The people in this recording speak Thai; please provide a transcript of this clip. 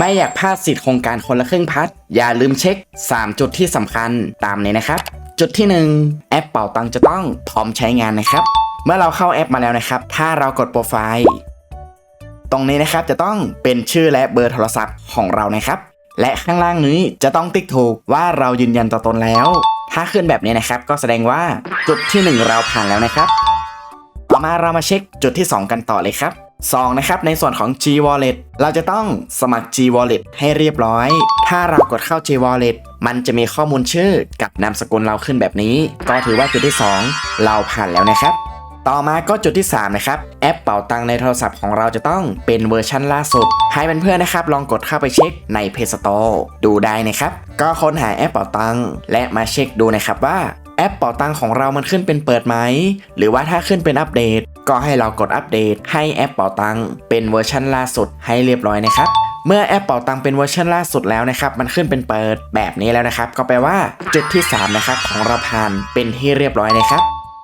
ไม่อยากพลาดสิทธิ์โครงการคนละครึ่งพัด อย่าลืมเช็ค 3 จุดที่สำคัญตามนี้นะครับ จุดที่ 1 แอปเป่าตังจะต้องพร้อมใช้งานนะครับ เมื่อเราเข้าแอปมาแล้วนะครับ ถ้าเรากดโปรไฟล์ตรงนี้นะครับจะต้องเป็นชื่อและเบอร์โทรศัพท์ของเรานะครับ และข้างล่างนี้จะต้องติ๊กถูกว่าเรายืนยันตัวตนแล้ว ถ้าขึ้นแบบนี้นะครับ ก็แสดงว่าจุดที่ 1 เราผ่านแล้วนะครับ ต่อมาเรามาเช็คจุดที่ 2 กันต่อเลยครับ 2 นะครับ ในส่วนของ G Wallet เราจะต้องสมัคร G Wallet ให้เรียบร้อย ถ้าเรากดเข้า G Wallet มันจะมีข้อมูลชื่อกับนามสกุลเราขึ้นแบบนี้ ก็ถือว่าจุดที่ 2 เราผ่านแล้วนะครับ ต่อมาก็จุดที่ 3 นะครับ แอปเป่าตังในโทรศัพท์ของเราจะต้องเป็นเวอร์ชันล่าสุด ให้เพื่อนๆนะครับ ลองกดเข้าไปเช็คใน Play Store ดูได้นะครับ ก็ค้นหาแอปเป่าตังและมาเช็คดูนะครับว่าแอปเป่าตังของเรามันขึ้นเป็นเปิดไหม หรือว่าถ้าขึ้นเป็นอัปเดต ก็ให้เรากดอัปเดตให้แอปเป่าตังเป็นเวอร์ชันล่าสุดให้เรียบร้อยนะครับเมื่อแอปเป่าตังเป็นเวอร์ชันล่าสุดแล้วนะครับ มันขึ้นเป็นเปิดแบบนี้แล้วนะครับ ก็แปลว่าจุดที่ 3 นะครับของเราผ่านเป็นที่เรียบร้อยนะครับ